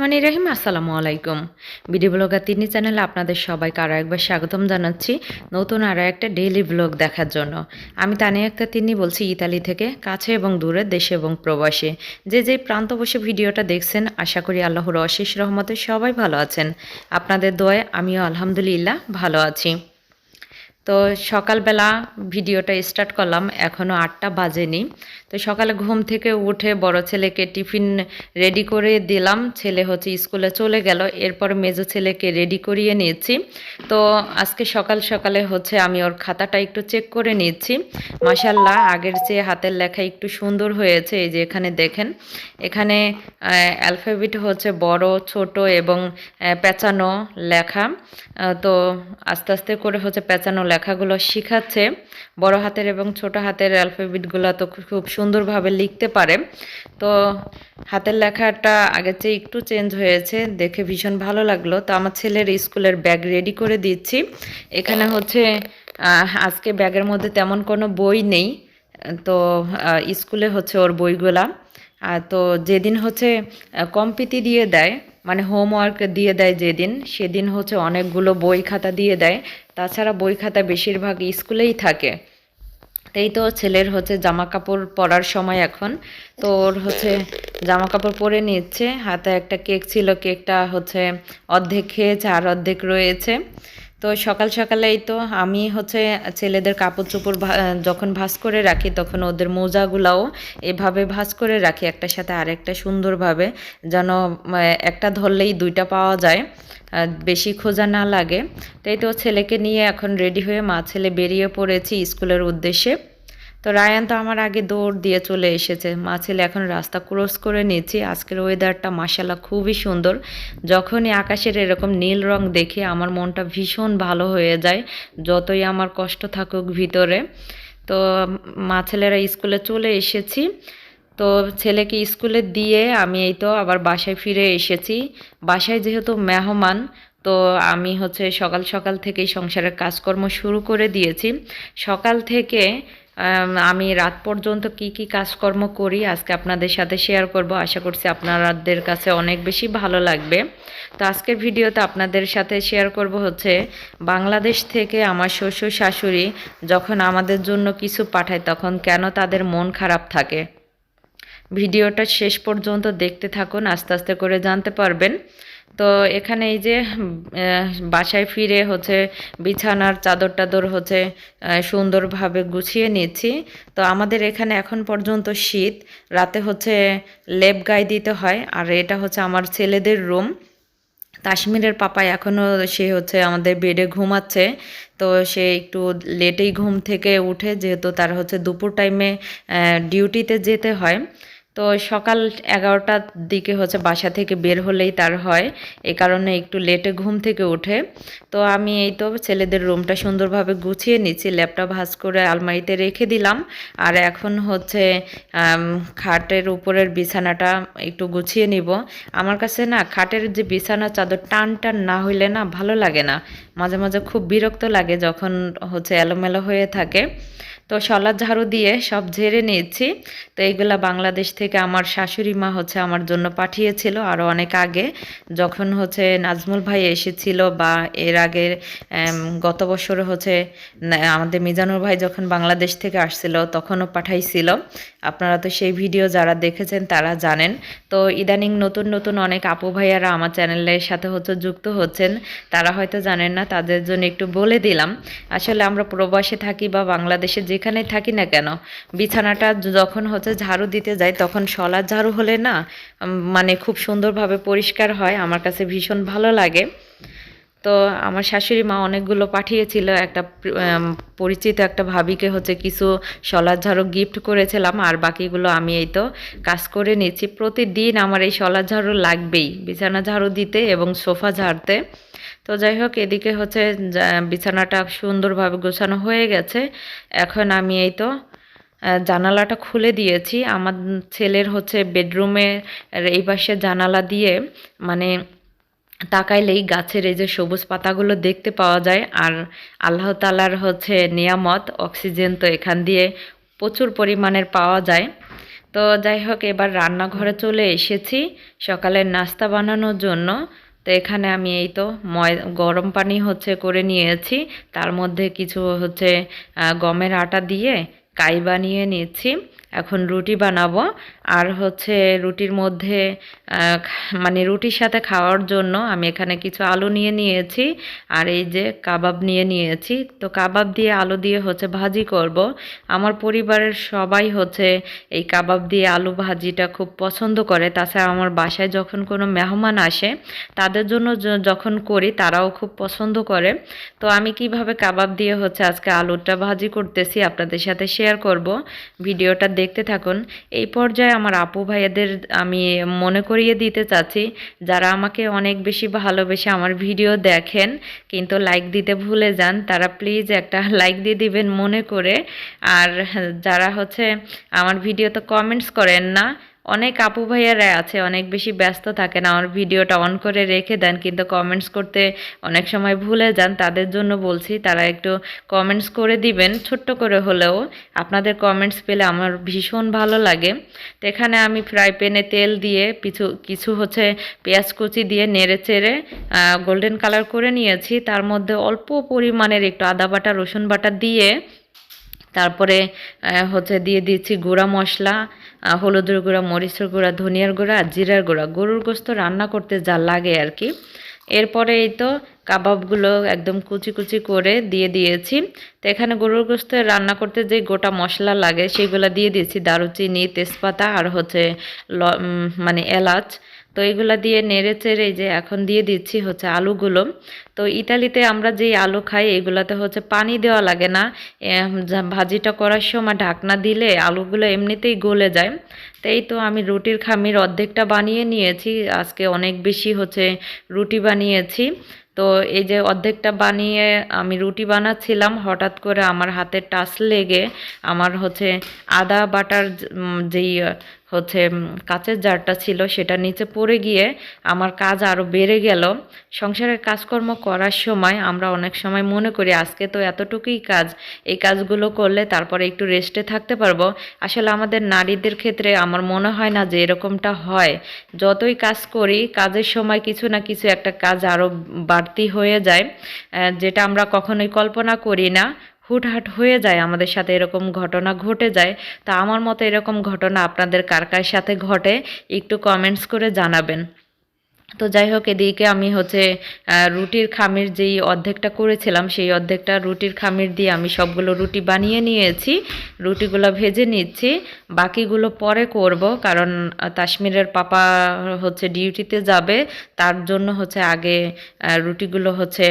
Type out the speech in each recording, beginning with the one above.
রহমান রহিম, আসসালামু আলাইকুম। Video blogger তিনি চ্যানেলে আপনাদের সবাইকে আরও একবার স্বাগতম জানাচ্ছি নতুন আরও একটা ডেইলি ব্লগ দেখার জন্য। আমি তানিয়া একটা তিনি বলছি, ইতালি থেকে কাছে এবং দূরে, দেশে এবং প্রবাসে। যে যে প্রান্ত বসে ভিডিওটা দেখছেন, আশা করি আল্লাহর অশেষ রহমতে সবাই ভালো আছেন। আপনাদের দোয়ায় আমিও আলহামদুলিল্লাহ ভালো আছি। তো সকালবেলা ভিডিওটা স্টার্ট করলাম এখনও আটটা বাজেনি। তো সকালে ঘুম থেকে উঠে বড় ছেলেকে টিফিন রেডি করে দিলাম। ছেলে হচ্ছে স্কুলে চলে গেল। এরপর মেজো ছেলেকে রেডি করিয়ে নিয়েছি। তো আজকে সকাল সকালে হচ্ছে আমি ওর খাতাটা একটু চেক করে নিচ্ছি মাসাল্লাহ আগের চেয়ে হাতের লেখা একটু সুন্দর হয়েছে। এই যে এখানে দেখেন, এখানে অ্যালফাবেট হচ্ছে বড়, ছোট এবং পেঁচানো লেখা। তো আস্তে আস্তে করে হচ্ছে পেঁচানো লেখাগুলো শিখাচ্ছে। বড় হাতের এবং ছোট হাতের অ্যালফাবেটগুলো তো খুব সুন্দরভাবে লিখতে পারে। তো হাতের লেখাটা আগের চেয়ে একটু চেঞ্জ হয়েছে, দেখে ভীষণ ভালো লাগল। তো আমার ছেলের স্কুলের ব্যাগ রেডি করে দিচ্ছি। এখানে হচ্ছে আজকে ব্যাগের মধ্যে তেমন কোনো বই নেই। তো স্কুলে হচ্ছে ওর বইগুলা। তো যেদিন হচ্ছে কম্পিতি দিয়ে দেয় মানে হোমওয়ার্ক দিয়ে দেয় যেদিন, সেদিন হচ্ছে অনেকগুলো বই খাতা দিয়ে দেয়। তাছাড়া বই খাতা বেশিরভাগ স্কুলেই থাকে। এই তো ছেলের হচ্ছে জামা কাপড় পরার সময় এখন। তো ওর হচ্ছে জামা কাপড় পরে নিচ্ছে, হাতে একটা কেক ছিল, কেকটা হচ্ছে অর্ধেক খেয়েছে, আর অর্ধেক রয়েছে। তো সকাল সকালেই তো আমি হচ্ছে ছেলেদের কাপড় চোপড় যখন ভাস করে রাখি, তখন ওদের মোজাগুলাও এভাবে ভাস করে রাখি, একটার সাথে আরেকটা সুন্দরভাবে, যেন একটা ধরলেই দুইটা পাওয়া যায়। বেশি খোঁজা না লাগে। তাই তো ছেলেকে নিয়ে এখন রেডি হয়ে মা ছেলে বেরিয়ে পড়েছি স্কুলের উদ্দেশ্যে। তো রায়ান তো আমার আগে দৌড় দিয়ে চলে এসেছে। মা ছেলে এখন রাস্তা ক্রস করে নিয়েছি আজকের ওয়েদারটা মাসাল্লাহ খুবই সুন্দর। যখনই আকাশের এরকম নীল রং দেখে, আমার মনটা ভীষণ ভালো হয়ে যায়, যতই আমার কষ্ট থাকুক ভিতরে। তো মা ছেলেরা স্কুলে চলে এসেছি। তো ছেলেকে স্কুলে দিয়ে আমি এই তো আবার বাসায় ফিরে এসেছি। বাসায় যেহেতু মেহমান, তো আমি হচ্ছে সকাল সকাল থেকেই সংসারের কাজকর্ম শুরু করে দিয়েছি। সকাল থেকে, আমি রাত পর্যন্ত কি কি কাজকর্ম করি আজকে আপনাদের সাথে শেয়ার করব। আশা করছি আপনাদের কাছে অনেক বেশি ভালো লাগবে। তো আজকের ভিডিওতে আপনাদের সাথে শেয়ার করব হচ্ছে, বাংলাদেশ থেকে আমার শ্বশুর শাশুড়ি যখন আমাদের জন্য কিছু পাঠায় তখন কেন তাদের মন খারাপ থাকে? ভিডিওটা শেষ পর্যন্ত দেখতে থাকুন, আস্তে আস্তে করে জানতে পারবেন। তো এখানে এই যে বাসায় ফিরে হচ্ছে বিছানার চাদর টাদর হচ্ছে সুন্দরভাবে গুছিয়ে নিচ্ছি। তো আমাদের এখানে এখন পর্যন্ত শীত, রাতে হচ্ছে লেপ গায়ে দিতে হয়, আর এটা হচ্ছে আমার ছেলেদের রুম। কাশ্মীরের পাপা এখনও সে হচ্ছে আমাদের বেডে ঘুমাচ্ছে, তো সে একটু লেটেই ঘুম থেকে উঠে, যেহেতু তার হচ্ছে দুপুর টাইমে ডিউটিতে যেতে হয়। তো সকাল এগারোটার দিকে হচ্ছে বাসা থেকে বের হলেই তার হয়। এ কারণে একটু লেটে ঘুম থেকে ওঠে। তো আমি এই তো ছেলেদের রুমটা সুন্দরভাবে গুছিয়ে নিচ্ছি। ল্যাপটপ ভাজ করে আলমারিতে রেখে দিলাম। আর এখন হচ্ছে খাটের উপরের বিছানাটা একটু গুছিয়ে নিব। আমার কাছে না খাটের যে বিছানা চাদর টান টান না হইলে না ভালো লাগে না। মাঝে মাঝে খুব বিরক্ত লাগে যখন হচ্ছে এলোমেলো হয়ে থাকে। তো শলার ঝাড়ু দিয়ে সব ঝেড়ে নিয়েছি। তো এইগুলা বাংলাদেশ থেকে আমার শাশুড়ি মা হচ্ছে আমার জন্য পাঠিয়েছিল আরও অনেক আগে। যখন হচ্ছে নাজমুল ভাই এসেছিল বা এর আগে গত বছর হচ্ছে আমাদের মিজানুর ভাই যখন বাংলাদেশ থেকে আসছিল তখনও পাঠাইছিল। আপনারা তো সেই ভিডিও যারা দেখেছেন তারা জানেন। তো ইদানিং নতুন নতুন অনেক আপু ভাইয়ারা আমার চ্যানেলের সাথে হচ্ছে যুক্ত হচ্ছেন। তারা হয়তো জানেন না, তাদের জন্য একটু বলে দিলাম। আসলে আমরা প্রবাসে থাকি বা বাংলাদেশে যেখানে থাকি না কেন, বিছানাটা যখন হচ্ছে ঝাড়ু দিতে যাই তখন শলার ঝাড়ু হলে না মানে খুব সুন্দরভাবে পরিষ্কার হয়, আমার কাছে ভীষণ ভালো লাগে। তো আমার শাশুড়ি মা অনেকগুলো পাঠিয়েছিল, একটা পরিচিত একটা ভাবিকে হচ্ছে কিছু শলার ঝাড়ু গিফট করেছিলাম, আর বাকিগুলো আমি এই তো কাজ করে নিচ্ছি। প্রতিদিন আমার এই শলার ঝাড়ু লাগবেই, বিছানা ঝাড়ু দিতে এবং সোফা ঝাড়তে। তো যাই হোক, এদিকে হচ্ছে বিছানাটা সুন্দরভাবে গোছানো হয়ে গেছে। এখন আমি এই তো জানালাটা খুলে দিয়েছি। আমার ছেলের হচ্ছে বেডরুমে এই পাশে জানালা দিয়ে মানে তাকাইলেই গাছের এই যে সবুজ পাতাগুলো দেখতে পাওয়া যায়। আর আল্লাহ তালার হচ্ছে নিয়ামত, অক্সিজেন তো এখান দিয়ে প্রচুর পরিমাণের পাওয়া যায়। তো যাই হোক, এবার রান্নাঘরে চলে এসেছি সকালের নাস্তা বানানোর জন্য। এখানে আমি এই তো ময়, গরম পানি হচ্ছে করে নিয়েছি। তার মধ্যে কিছু হচ্ছে গমের আটা দিয়ে কাই বানিয়ে নিয়েছি এখন রুটি বানাবো। আর হচ্ছে রুটির মধ্যে মানে রুটির সাথে খাওয়ার জন্য আমি এখানে কিছু আলু নিয়ে নিয়েছি আর এই যে কাবাব নিয়ে নিয়েছি। তো কাবাব দিয়ে আলু দিয়ে হচ্ছে ভাজি করব। আমার পরিবারের সবাই হচ্ছে এই কাবাব দিয়ে আলু ভাজিটা খুব পছন্দ করে। তাছাড়া আমার বাসায় যখন কোনো মেহমান আসে, তাদের জন্য যখন করি তারাও খুব পছন্দ করে। তো আমি কীভাবে কাবাব দিয়ে হচ্ছে আজকে আলুটা ভাজি করতেছি আপনাদের সাথে শেয়ার করব। ভিডিওটা দেখতে থাকুন। এই পর্যায়ে আমার আপু ভাইয়াদের আমি মনে করিয়ে দিতে চাচ্ছি। যারা আমাকে অনেক বেশি ভালোবেসে আমার ভিডিও দেখেন, কিন্তু লাইক দিতে ভুলে যান, তারা প্লিজ একটা লাইক দিয়ে দিবেন মনে করে। আর যারা হচ্ছে আমার ভিডিও তো কমেন্টস করেন না অনেক আপু ভাইয়ারা আছে, অনেক বেশি ব্যস্ত থাকেন আমার ভিডিওটা অন করে রেখে দেন, কিন্তু কমেন্টস করতে অনেক সময় ভুলে যান, তাদের জন্য বলছি, তারা একটু কমেন্টস করে দিবেন, ছোট্ট করে হলেও, আপনাদের কমেন্টস পেলে আমার ভীষণ ভালো লাগে। তো এখানে আমি ফ্রাই প্যানে তেল দিয়ে কিছু কিছু হচ্ছে পেঁয়াজ কুচি দিয়ে নেড়ে চেড়ে গোল্ডেন কালার করে নিয়েছি, তার মধ্যে অল্প পরিমাণের একটু আদা বাটা, রসুন বাটা দিয়ে তারপরে হচ্ছে দিয়ে দিচ্ছি গুঁড়া মশলা হলুদের গুঁড়া, মরিচের গুঁড়া, ধনিয়ার গুঁড়া জিরার গুঁড়া। গরুর গোস্ত রান্না করতে যা লাগে আর কি। এরপরে এই তো কাবাবগুলো একদম কুচি কুচি করে দিয়ে দিয়েছি। তো এখানে গরুর গোস্ত রান্না করতে যে গোটা মশলা লাগে সেগুলো দিয়ে দিয়েছি দারুচিনি, তেজপাতা, আর হচ্ছে মানে এলাচ। তো এগুলো দিয়ে নেড়ে চেড়ে যে এখন দিয়ে দিচ্ছি হচ্ছে আলুগুলো। তো ইতালিতে আমরা যেই আলু খাই, এগুলাতে হচ্ছে পানি দেওয়া লাগে না। ভাজিটা করার সময় ঢাকনা দিলে আলুগুলো এমনিতেই গলে যায়। তাই তো আমি রুটির খামির অর্ধেকটা বানিয়ে নিয়েছি। আজকে অনেক বেশি হচ্ছে রুটি বানিয়েছি। তো এই যে অর্ধেকটা বানিয়ে আমি রুটি বানাচ্ছিলাম, হঠাৎ করে আমার হাতে টাচ লেগে আমার হচ্ছে আদা বাটার যেই হচ্ছে কাচের জারটা ছিল সেটা নিচে পড়ে গিয়ে আমার কাজ আরও বেড়ে গেল। সংসারের কাজকর্ম করার সময় আমরা অনেক সময় মনে করি, আজকে তো এতটুকুই কাজ, এই কাজগুলো করলে তারপরে একটু রেস্টে থাকতে পারব। আসলে আমাদের নারীদের ক্ষেত্রে আমার মনে হয় না যে এরকমটা হয়। যতই কাজ করি, কাজের সময় কিছু না কিছু একটা কাজ আরও বাড়তি হয়ে যায় যেটা আমরা কখনোই কল্পনা করি না। হুটহাট হয়ে যায় আমাদের সাথে এরকম ঘটনা ঘটে যায়। তা আমার মতো এরকম ঘটনা আপনাদের কার কার সাথে ঘটে একটু কমেন্টস করে জানাবেন। তো যাই হোক, এদিকে আমি হচ্ছে রুটির খামির যেই অর্ধেকটা করেছিলাম, সেই অর্ধেকটা রুটির খামির দিয়ে আমি সবগুলো রুটি বানিয়ে নিয়েছি, রুটিগুলো ভেজে নিচ্ছি। বাকিগুলো পরে করব, কারণ কাশ্মীরের পাপা হচ্ছে ডিউটিতে যাবে, তার জন্য হচ্ছে আগে রুটিগুলো হচ্ছে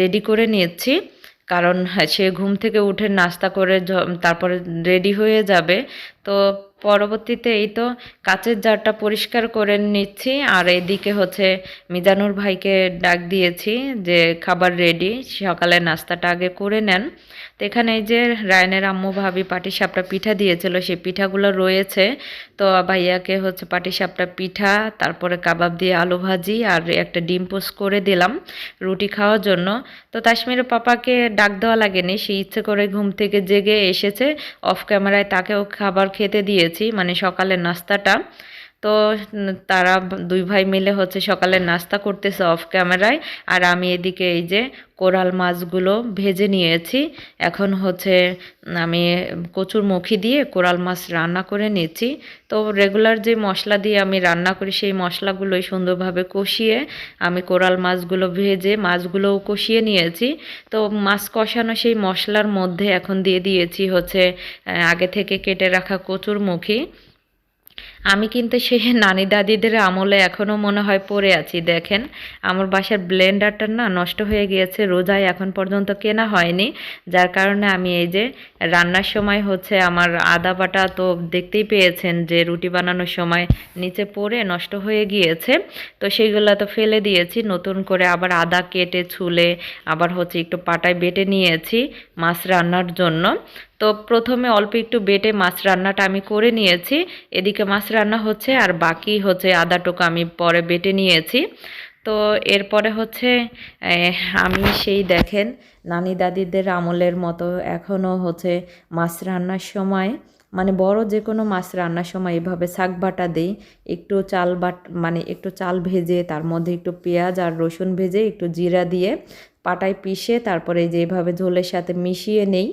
রেডি করে নিচ্ছি কারণ হ্যাঁ, সে ঘুম থেকে উঠে নাস্তা করে তারপরে রেডি হয়ে যাবে। তো পরবর্তীতে এই তো কাচের জারটা পরিষ্কার করে নিচ্ছি। আর এদিকে হচ্ছে মিজানুর ভাইকে ডাক দিয়েছি যে খাবার রেডি সকালে নাস্তাটা আগে করে নেন। তো এখানে এই যে রায়নের আম্মু ভাবি পাটিসাপটা পিঠা দিয়েছিল, সেই পিঠাগুলো রয়েছে। তো ভাইয়াকে হচ্ছে পাটিসাপটা পিঠা, তারপরে কাবাব দিয়ে আলু ভাজি আর একটা ডিম পোস্ট করে দিলাম রুটি খাওয়ার জন্য। তো তাসমিরের পাপাকে ডাক দেওয়া লাগেনি, সে ইচ্ছে করে ঘুম থেকে জেগে এসেছে। অফ ক্যামেরায় তাকেও খাবার খেতে দিয়েছি মানে সকালের নাস্তাটা। তো তারা দুই ভাই মিলে হচ্ছে সকালের নাস্তা করতেছে অফ ক্যামেরায় আর আমি এদিকে এই যে কোরাল মাছগুলো ভেজে নিয়েছি। এখন হচ্ছে আমি কচুর মুখি দিয়ে কোরাল মাছ রান্না করে নিয়েছি তো রেগুলার যে মশলা দিয়ে আমি রান্না করি, সেই মশলাগুলোই সুন্দরভাবে কষিয়ে আমি কোরাল মাছগুলো ভেজে মাছগুলোও কষিয়ে নিয়েছি। তো, মাছ কষানো সেই মশলার মধ্যে এখন দিয়ে দিয়েছি হচ্ছে আগে থেকে কেটে রাখা কচুর মুখি। আমি কিন্তু সেই নানি দাদিদের আমলে এখনও মনে হয় পড়ে আছি। দেখেন, আমার বাসার ব্লেন্ডারটা না নষ্ট হয়ে গিয়েছে, রোজায় এখন পর্যন্ত কেনা হয়নি। যার কারণে আমি এই যে রান্নার সময় হচ্ছে আমার আদা বাটা তো দেখতেই পেয়েছেন যে রুটি বানানোর সময় নিচে পড়ে নষ্ট হয়ে গিয়েছে। তো সেইগুলো তো ফেলে দিয়েছি, নতুন করে আবার আদা কেটে, ছুলে আবার হচ্ছে একটু পাটায় বেটে নিয়েছি মাছ রান্নার জন্য। তো প্রথমে অল্প একটু বেটে মাছ রান্নাটা আমি করে নিয়েছি। এদিকে মাছ রান্না হচ্ছে আর বাকি হচ্ছে আদাটুকু আমি পরে বেটে নিয়েছি। তো এরপরে হচ্ছে আমি সেই দেখেন নানি দাদিদের আমলের মতো এখনও হচ্ছে মাছ রান্নার সময় মানে বড় যে কোনো মাছ রান্নার সময় এভাবে শাক বাটা দিই, একটু চাল বাট মানে একটু চাল ভেজে, তার মধ্যে একটু পেঁয়াজ আর রসুন ভেজে, একটু জিরা দিয়ে পাটায় পিষে, তারপরে যেভাবে ঝোলের সাথে মিশিয়ে নেই।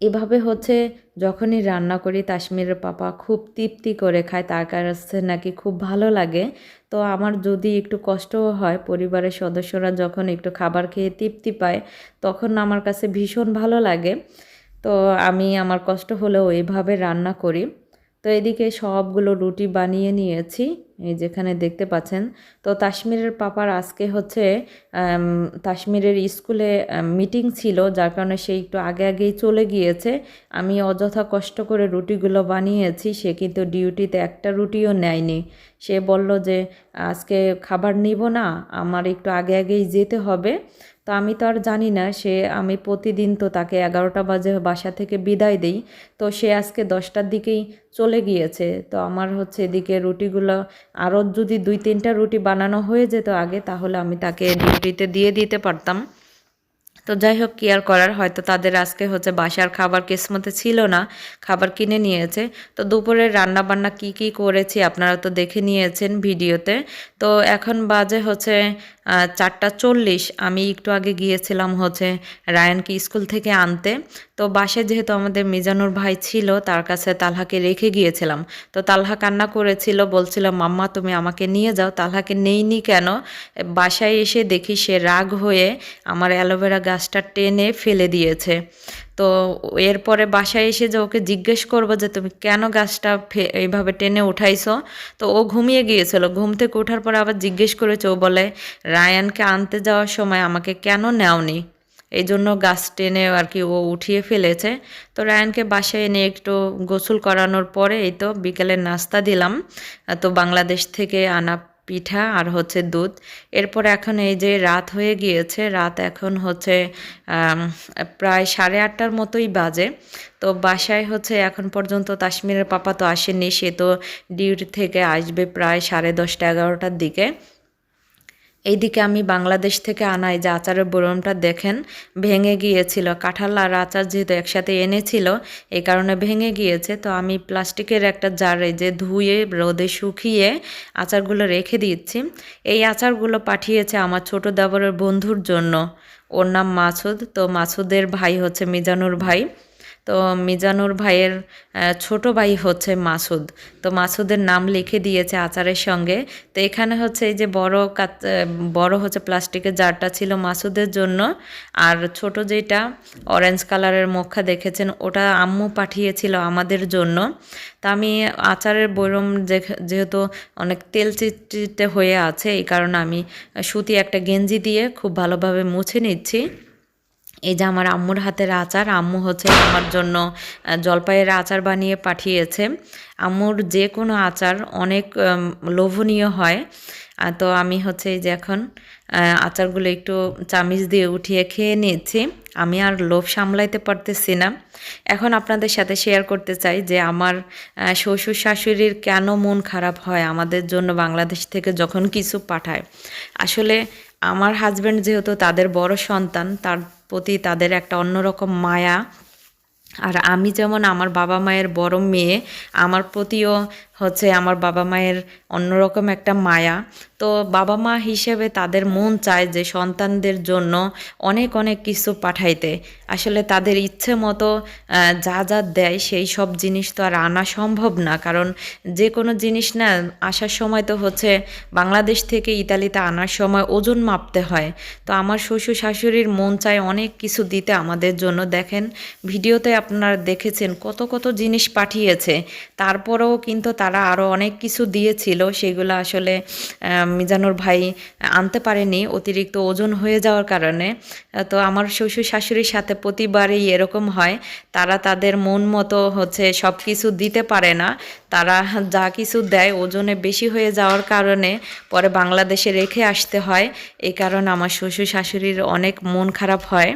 এভাবে হচ্ছে যখনই রান্না করি, কাশ্মীরের পাপা খুব তৃপ্তি করে খায়, তার কাছে নাকি খুব ভালো লাগে। তো আমার যদি একটু কষ্টও হয়, পরিবারের সদস্যরা যখন একটু খাবার খেয়ে তৃপ্তি পায়, তখন আমার কাছে ভীষণ ভালো লাগে। তো আমি আমার কষ্ট হলেও এইভাবে রান্না করি। তো এদিকে সবগুলো রুটি বানিয়ে নিয়েছি, এই যেখানে দেখতে পাচ্ছেন। তো কাশ্মীরের পাপার আজকে হচ্ছে কাশ্মীরের স্কুলে মিটিং ছিল, যার কারণে সে একটু আগে আগেই চলে গিয়েছে। আমি অযথা কষ্ট করে রুটিগুলো বানিয়েছি, সে কিন্তু ডিউটিতে একটা রুটিও নেয়নি। সে বলল যে, আজকে খাবার নিব না, আমার একটু আগে আগেই যেতে হবে। তো আমি তো আর জানি না, সে আমি প্রতিদিন তো তাকে এগারোটা বাজে বাসা থেকে বিদায় দিই। তো সে আজকে দশটার দিকেই চলে গিয়েছে। তো আমার হচ্ছে এদিকে রুটিগুলো আরও যদি দুই তিনটা রুটি বানানো হয়ে যেত আগে, তাহলে আমি তাকে ডিউটিতে দিয়ে দিতে পারতাম। তো যাই হোক, কি আর করার, হয়তো তাদের আজকে হচ্ছে বাসার খাবার কিসমতে ছিল না, খাবার কিনে নিয়েছে। তো দুপুরে রান্না বান্না কি কি করেছি আপনারা তো দেখে নিয়েছেন ভিডিওতে। তো এখন বাজে হচ্ছে চারটা চল্লিশ। আমি একটু আগে গিয়েছিলাম হচ্ছে রায়ানকে স্কুল থেকে আনতে। তো বাসে যেহেতু আমাদের মিজানুর ভাই ছিল, তার কাছে তালহাকে রেখে গিয়েছিলাম। তো তালহা কান্না করেছিল, বলছিল, মাম্মা, তুমি আমাকে নিয়ে যাও। তালহাকে নেইনি কেন? বাসায় এসে দেখি সে রাগ হয়ে আমার অ্যালোভেরা গাছটা টেনে ফেলে দিয়েছে। তো এরপরে বাসায় এসে যে ওকে জিজ্ঞেস করব যে, তুমি কেন গাছটা এইভাবে টেনে উঠাইছো? তো ও ঘুমিয়ে গিয়েছিল। ঘুম থেকে ওঠার পরে আবার জিজ্ঞেস করেছে, ও বলে, রায়ানকে আনতে যাওয়ার সময় আমাকে কেন নেওনি? এই জন্য গাছ টেনে আর কি ও উঠিয়ে ফেলেছে। তো রায়ানকে বাসায় এনে একটু গোসল করানোর পরে এই তো বিকেলে নাস্তা দিলাম। তো বাংলাদেশ থেকে আনা পিঠা আর হচ্ছে দুধ। এরপর এখন এই যে রাত হয়ে গিয়েছে, রাত এখন হচ্ছে প্রায় সাড়ে আটটার মতোই বাজে। তো বাসায় হচ্ছে এখন পর্যন্ত তাশ্মীরের পাপা তো আসেনি, সে তো ডিউটি থেকে আসবে প্রায় সাড়ে দশটা, এগারোটার দিকে। এইদিকে আমি বাংলাদেশ থেকে আনাই যে আচারের বরমটা দেখেন, ভেঙে গিয়েছিল। কাঁঠাল আর আচার যেহেতু একসাথে এনেছিল, এই কারণে ভেঙে গিয়েছে। তো আমি প্লাস্টিকের একটা জারে যে ধুয়ে, রোদে শুকিয়ে আচারগুলো রেখে দিচ্ছি। এই আচারগুলো পাঠিয়েছে আমার ছোট দেবরের বন্ধুর জন্য। ওর নাম মাসুদ। তো মাসুদের ভাই হচ্ছে মিজানুর ভাই। তো মিজানুর ভাইয়ের ছোট ভাই হচ্ছে মাসুদ। তো মাসুদের নাম লিখে দিয়েছে আচারের সঙ্গে। তো এখানে হচ্ছে এই যে বড় বড় হচ্ছে প্লাস্টিকের জারটা ছিল মাসুদের জন্য। আর ছোট যেটা অরেঞ্জ কালারের মুখা দেখেছেন, ওটা আম্মু পাঠিয়েছিল আমাদের জন্য। তা আমি আচারের বৈরম যেহেতু অনেক তেল চিটচিটে হয়ে আছে, এই কারণে আমি সুতি একটা গেঞ্জি দিয়ে খুব ভালোভাবে মুছে নিচ্ছি। এই যে আমার আম্মুর হাতের আচার, আম্মু হচ্ছে আমার জন্য জলপাইয়ের আচার বানিয়ে পাঠিয়েছে। আম্মুর যে কোনো আচার অনেক লোভনীয় হয়। তো আমি হচ্ছে এই যে এখন আচারগুলো একটু চামিচ দিয়ে উঠিয়ে খেয়ে নিয়েছি আমি আর লোভ সামলাইতে পারতেছি না। এখন আপনাদের সাথে শেয়ার করতে চাই যে আমার শ্বশুর শাশুড়ির কেন মন খারাপ হয় আমাদের জন্য বাংলাদেশ থেকে যখন কিছু পাঠায়। আসলে আমার হাজব্যান্ড যেহেতু তাদের বড় সন্তান, তার প্রতি তাদের একটা অন্যরকম মায়া। আর আমি যেমন আমার বাবা মায়ের বড় মেয়ে, আমার প্রতিও হচ্ছে আমার বাবা মায়ের অন্যরকম একটা মায়া। তো বাবা মা হিসেবে তাদের মন চায় যে সন্তানদের জন্য অনেক অনেক কিছু পাঠাইতে। আসলে তাদের ইচ্ছে মতো যা যা দেয় সেই সব জিনিস তো আর আনা সম্ভব না। কারণ যে কোনো জিনিস না, আসার সময় তো হচ্ছে বাংলাদেশ থেকে ইতালিতে আনার সময় ওজন মাপতে হয়। তো আমার শ্বশুর শাশুড়ির মন চায় অনেক কিছু দিতে আমাদের জন্য। দেখেন, ভিডিওতে আপনারা দেখেছেন কত কত জিনিস পাঠিয়েছে। তারপরেও কিন্তু তার তারা আরও অনেক কিছু দিয়েছিল, সেগুলো আসলে মিজানুর ভাই আনতে পারেনি, অতিরিক্ত ওজন হয়ে যাওয়ার কারণে। তো আমার শ্বশুর শাশুড়ির সাথে প্রতিবারই এরকম হয়, তারা তাদের মন মতো হচ্ছে সব কিছু দিতে পারে না, তারা যা কিছু দেয় ওজনে বেশি হয়ে যাওয়ার কারণে পরে বাংলাদেশে রেখে আসতে হয় এই কারণে আমার শ্বশুর শাশুড়ির অনেক মন খারাপ হয়।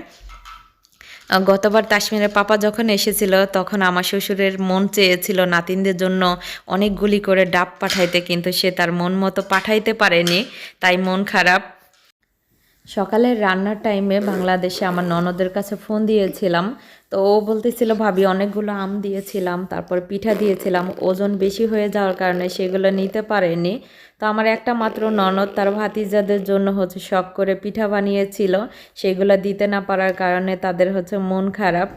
গতবার কাশ্মীরের পাপা যখন এসেছিল, তখন আমার শ্বশুরের মন চেয়েছিল নাতিনদের জন্য অনেকগুলি করে ডাব পাঠাইতে, কিন্তু সে তার মন মতো পাঠাইতে পারেনি, তাই মন খারাপ। সকালের রান্নার টাইমে বাংলাদেশে আমার ননদের কাছে ফোন দিয়েছিলাম তো ও বলতেছিল, ভাবি, অনেকগুলো আম দিয়েছিলাম, তারপর পিঠা দিয়েছিলাম, ওজন বেশি হয়ে যাওয়ার কারণে সেগুলো নিতে পারেনি। তো আমার একটা মাত্র ননদ তার ভাতিজাদের জন্য হচ্ছে শখ করে পিঠা বানিয়েছিল, সেগুলো দিতে না পারার কারণে তাদের হচ্ছে মন খারাপ।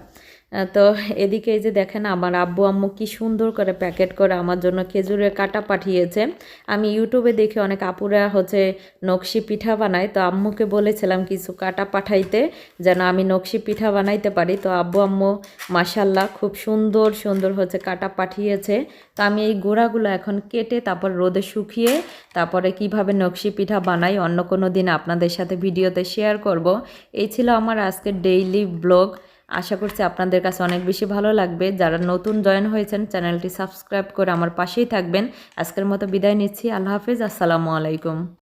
তো এদিকে এই যে দেখেন আমার আব্বু আম্মু কি সুন্দর করে প্যাকেট করে আমার জন্য খেজুরের কাটা পাঠিয়েছে। আমি ইউটিউবে দেখে অনেক আপুরা হচ্ছে নকশি পিঠা বানায়। তো আম্মুকে বলেছিলাম কিছু কাটা পাঠাইতে যেন আমি নকশি পিঠা বানাইতে পারি। তো আব্বু আম্মু মাসাল্লাহ খুব সুন্দর সুন্দর হচ্ছে কাটা পাঠিয়েছে। তো আমি এই গোড়াগুলো এখন কেটে তারপর রোদে শুকিয়ে তারপরে কীভাবে নকশি পিঠা বানাই অন্য কোনো দিন আপনাদের সাথে ভিডিওতে শেয়ার করব। এই ছিল আমার আজকের ডেইলি ব্লগ আশা করছি আপনাদের কাছে অনেক বেশি ভালো লাগবে। যারা নতুন জয়েন হয়েছেন, চ্যানেলটি সাবস্ক্রাইব করে আমার পাশেই থাকবেন। আজকের মতো বিদায় নিচ্ছি। আল্লাহ হাফেজ। আসসালামু আলাইকুম।